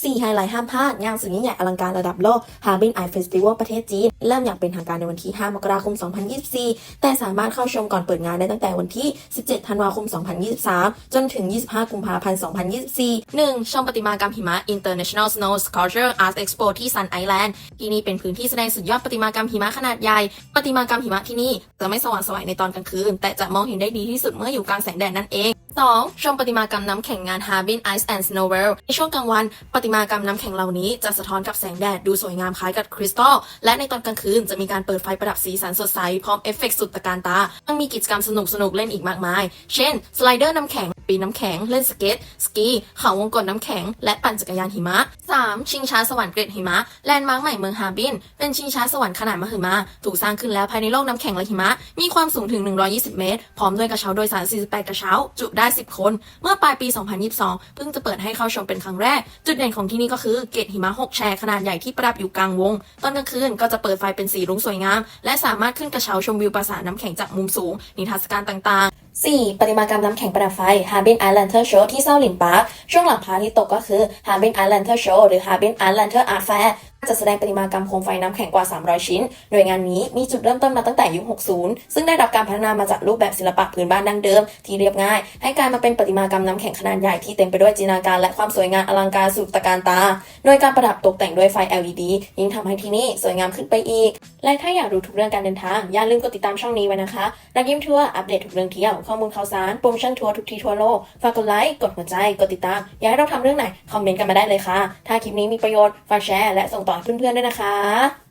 4ไฮไลท์ห้ามพลาด งานสุดยิ่งใหญ่อลังการระดับโลก Harbin Eye Festival ประเทศจีน เริ่มอย่างเป็นทางการในวันที่ 5 มกราคม 2024 แต่สามารถเข้าชมก่อนเปิดงานได้ตั้งแต่วันที่ 17 ธันวาคม 2023 จนถึง 25 กุมภาพันธ์ 2024 1. ชมประติมากรรมหิมะ International Snow Sculpture Art Expo ที่ Sun Island ที่นี่เป็นพื้นที่แสดงสุดยอดประติมากรรมหิมะขนาดใหญ่ ประติมากรรมหิมะที่นี่จะไม่สว่างสวยในตอนกลางคืน แต่จะมองเห็นได้ดีที่สุดเมื่ออยู่กลางแสงแดดนั่นเอง 2. ชมประติมากรรมน้ำแข็งงาน Harbin Ice and Snow World ในช่วงกลางวันประติมากรรมน้ำแข็งเหล่านี้จะสะท้อนกับแสงแดดดูสวยงามคล้ายกับคริสตัล และในตอนกลางคืนจะมีการเปิดไฟประดับสีสันสดใส พร้อมเอฟเฟกต์สุดตะการตายังมีกิจกรรมสนุกสนุกเล่นอีกมากมาย เช่น สไลเดอร์น้ำแข็ง ปีนน้ำแข็ง เล่นสเก็ต สกี เขาวงกลน้ำแข็ง และปั่นจักรยานหิมะ 3. ชิงช้าสวรรค์เกรดหิมะ แลนด์มาร์คใหม่เมืองฮาบิน เป็นชิงช้าสวรรค์ขนาดมหึมา ถูกสร้างขึ้นแล้วภายในโลกน้ำแข็งและหิมะ มีความสูงถึง 120 เมตร พร้อมด้วยกระเช้าโดยสาร 48 กระเช้า จุได้ 10 คน เมื่อปลายปี 2022 เพิ่งจะเปิดให้เข้าชมเป็นครั้งแรก จุดเด่นของที่นี่ก็คือเกตหิมะ 6แฉกขนาดใหญ่ที่ประดับอยู่กลางวง ตอนกลางคืนก็จะเปิดไฟเป็นสีรุ้งสวยงาม และสามารถขึ้นกระเช้าชมวิวปราสาทน้ำแข็งจากมุมสูง นิทรรศการต่างๆ 4. ปฏิมากรรมน้ำแข็งประดับไฟาบิเบนไอแลนเทอร์โชว์ที่เซาหลินปาร์คช่วงหลังพระอาทิตย์ตกก็คือฮาบิเบนไอแลนเทอร์โชว์หรือฮาบิเบนไอแลนเทอร์อาร์แฟ จะแสดงประติมากรรมโคมไฟน้ำแข็งกว่า 300 ชิ้น โดยงานนี้มีจุดเริ่มต้นมาตั้งแต่ยุค 60 ซึ่งได้รับการพัฒนามาจากรูปแบบศิลปะพื้นบ้านดั้งเดิม ที่เรียบง่าย ให้กลายมาเป็นประติมากรรมน้ำแข็งขนาดใหญ่ที่เต็มไปด้วยจินตนาการและความสวยงามอลังการสุดตะการตา โดยการประดับตกแต่งด้วยไฟ LED ยิ่งทำให้ที่นี่สวยงามขึ้นไปอีก และถ้าอยากรู้ทุกเรื่องการเดินทางอย่าลืมกดติดตามช่องนี้ไว้นะคะนักยิ้มทัวร์อัปเดตทุกเรื่องเที่ยวข้อมูลข่าวสารโปรโมชั่นทัวร์ทุกที่ทั่วโลกฝากกดไลค์กดหัวใจกดติดตามอยากให้เราทำเรื่องไหนคอมเมนต์กันมาได้เลยค่ะถ้าคลิปนี้มีประโยชน์ฝากแชร์และส่งต่อเพื่อนๆด้วยนะคะ